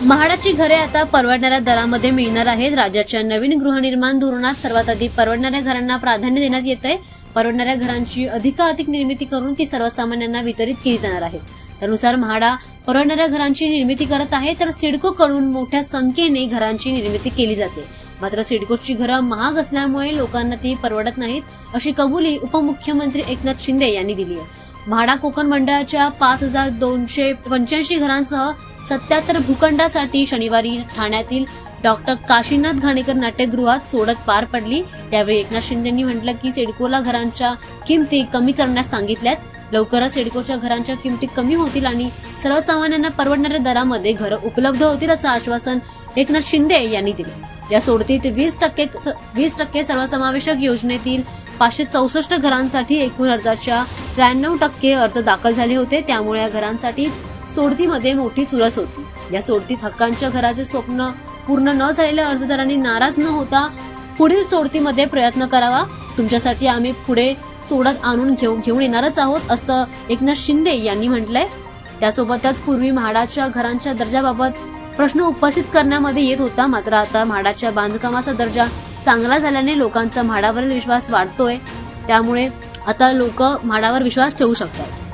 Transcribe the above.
म्हाडाची घरे आता परवडणाऱ्या दरामध्ये मिळणार आहेत. राज्याच्या नवीन गृहनिर्माण धोरणात सर्वात अधिक परवडणाऱ्या घरांना प्राधान्य देण्यात येत आहे परवडणाऱ्या घरांची अधिकाधिक निर्मिती करून ती सर्वसामान्यांना वितरित केली जाणार आहे. त्यानुसार म्हाडा परवडणाऱ्या घरांची निर्मिती करत आहे तर सिडकोकडून मोठ्या संख्येने घरांची निर्मिती केली जाते. मात्र सिडकोची घरं महाग असल्यामुळे लोकांना ती परवडत नाहीत अशी कबुली उपमुख्यमंत्री एकनाथ शिंदे यांनी दिली आहे. म्हाडा कोकण मंडळाच्या पाच हजार दोनशे पंच्याऐंशी घरांसह सत्याहत्तर भूखंडासाठी शनिवारी ठाण्यातील डॉक्टर काशीनाथ घाणेकर नाट्यगृहात सोडत पार पडली. त्यावेळी एकनाथ शिंदेंनी म्हटलं की सिडकोला घरांच्या किमती कमी करण्यास सांगितल्यात. लवकरच सिडकोच्या घरांच्या किमती कमी होतील आणि सर्वसामान्यांना परवडणाऱ्या दरामध्ये घरं उपलब्ध होतील असं आश्वासन एकनाथ शिंदे यांनी दिले. या सोडतीत वीस टक्के वीस टक्के सर्वसमावेशक योजनेतील पाचशे चौसष्ट घरांसाठी एकूण अर्जाच्या त्र्याण्णव टक्के अर्ज दाखल झाले होते. त्यामुळे या घरांसाठीच सोडतीमध्ये मोठी चुरस होती. या सोडतीत हक्कांच्या घराचे स्वप्न पूर्ण न झालेल्या अर्जदारांनी नाराज न होता पुढील सोडतीमध्ये प्रयत्न करावा. तुमच्यासाठी आम्ही पुढे सोडत आणून घेऊन घेऊन येणारच आहोत असं एकनाथ शिंदे यांनी म्हटलंय. त्यासोबतच पूर्वी म्हाडाच्या घरांच्या दर्जाबाबत प्रश्न उपस्थित करण्यामध्ये येत होता मात्र आता म्हाडाच्या बांधकामाचा दर्जा चांगला झाल्याने लोकांचा म्हाडावरील विश्वास वाढतोय. त्यामुळे आता लोक म्हाडावर विश्वास ठेवू शकतात.